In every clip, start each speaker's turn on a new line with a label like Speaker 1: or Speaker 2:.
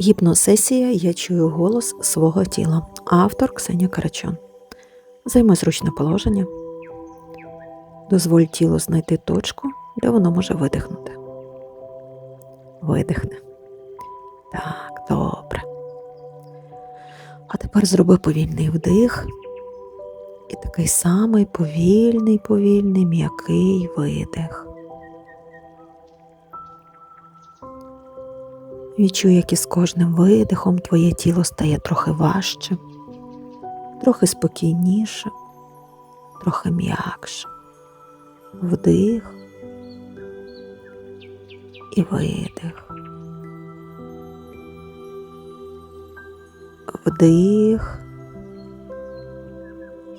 Speaker 1: Гіпносесія Я чую голос свого тіла. Автор Ксенія Карачан. Займи зручне положення. Дозволь тілу знайти точку, де воно може видихнути. Видихне. Так, добре. А тепер зроби повільний вдих і такий самий повільний, повільний, м'який видих. Відчуй, як із кожним видихом твоє тіло стає трохи важче, трохи спокійніше, трохи м'якше. Вдих і видих. Вдих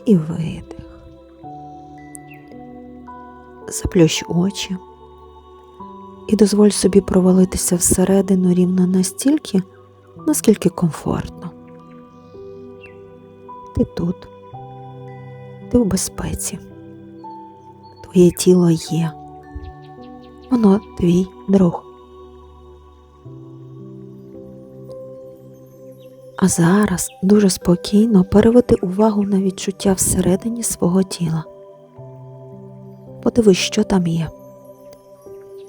Speaker 1: і видих. Заплющ очі і дозволь собі провалитися всередину рівно настільки, наскільки комфортно. Ти тут, ти в безпеці, твоє тіло є, воно твій друг. А зараз дуже спокійно переведи увагу на відчуття всередині свого тіла. Подивись, що там є.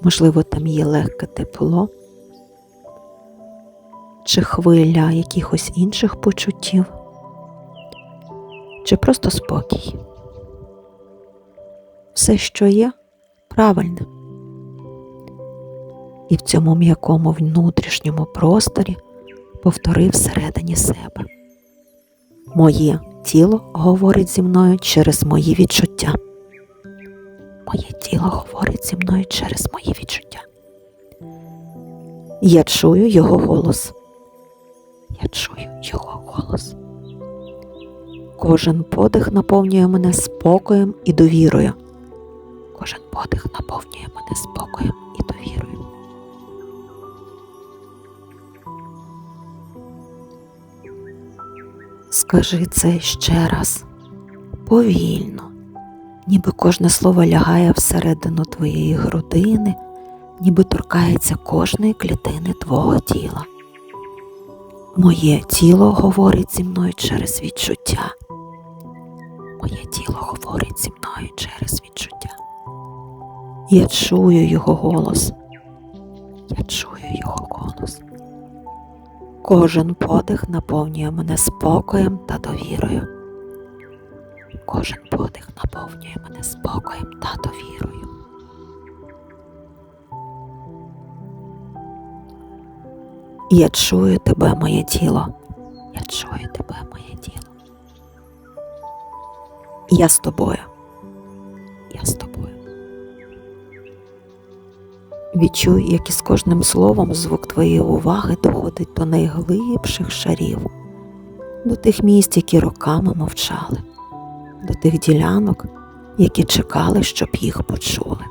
Speaker 1: Можливо, там є легке тепло чи хвиля якихось інших почуттів, чи просто спокій. Все, що є, правильне. І в цьому м'якому внутрішньому просторі повтори всередині себе. Моє тіло говорить зі мною через мої відчуття. Моє тіло говорить зі мною через мої відчуття. Я чую його голос. Я чую його голос. Кожен подих наповнює мене спокоєм і довірою. Кожен подих наповнює мене спокоєм і довірою. Скажи це ще раз повільно ніби кожне слово лягає всередину твоєї грудини, ніби торкається кожної клітини твого тіла. Моє тіло говорить зі мною через відчуття. Моє тіло говорить зі мною через відчуття. Я чую його голос. Я чую його голос. Кожен подих наповнює мене спокоєм та довірою. Кожен подих наповнює мене спокоєм та довірою. Я чую тебе, моє тіло. Я чую тебе, моє тіло. Я з тобою. Я з тобою. Відчуй, як із кожним словом звук твоєї уваги доходить до найглибших шарів, до тих місць, які роками мовчали до тих ділянок, які чекали, щоб їх почули.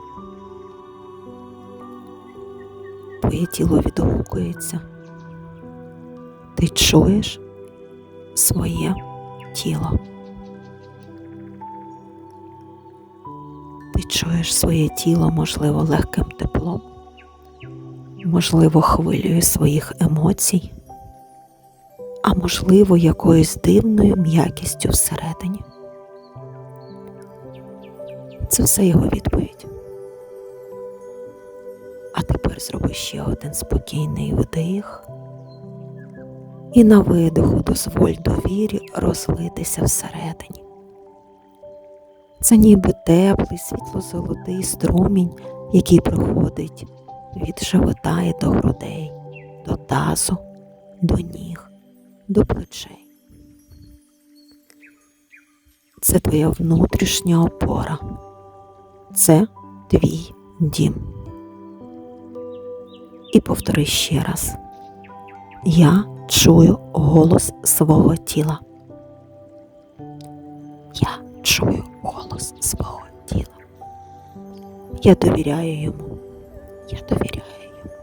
Speaker 1: Твоє тіло відгукується. Ти чуєш своє тіло. Ти чуєш своє тіло, можливо, легким теплом, можливо, хвилею своїх емоцій, а можливо, якоюсь дивною м'якістю всередині. Це все його відповідь. А тепер зроби ще один спокійний вдих і на видиху дозволь довірі розлитися всередині. Це ніби теплий світло-золотий струмінь, який проходить від живота і до грудей, до тазу, до ніг, до плечей. Це твоя внутрішня опора це твій дім. І повтори ще раз. Я чую голос свого тіла. Я чую голос свого тіла. Я довіряю йому. Я довіряю йому.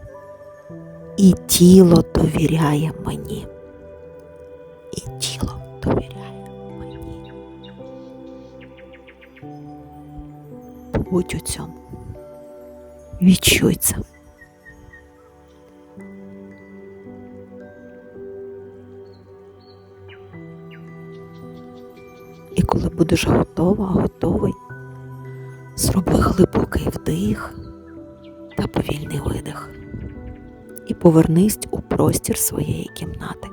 Speaker 1: І тіло довіряє мені. Будь у цьому. Відчуй це. І коли будеш готова, готовий, зроби глибокий вдих та повільний видих. І повернись у простір своєї кімнати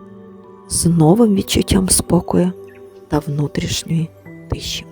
Speaker 1: з новим відчуттям спокою та внутрішньої тиші.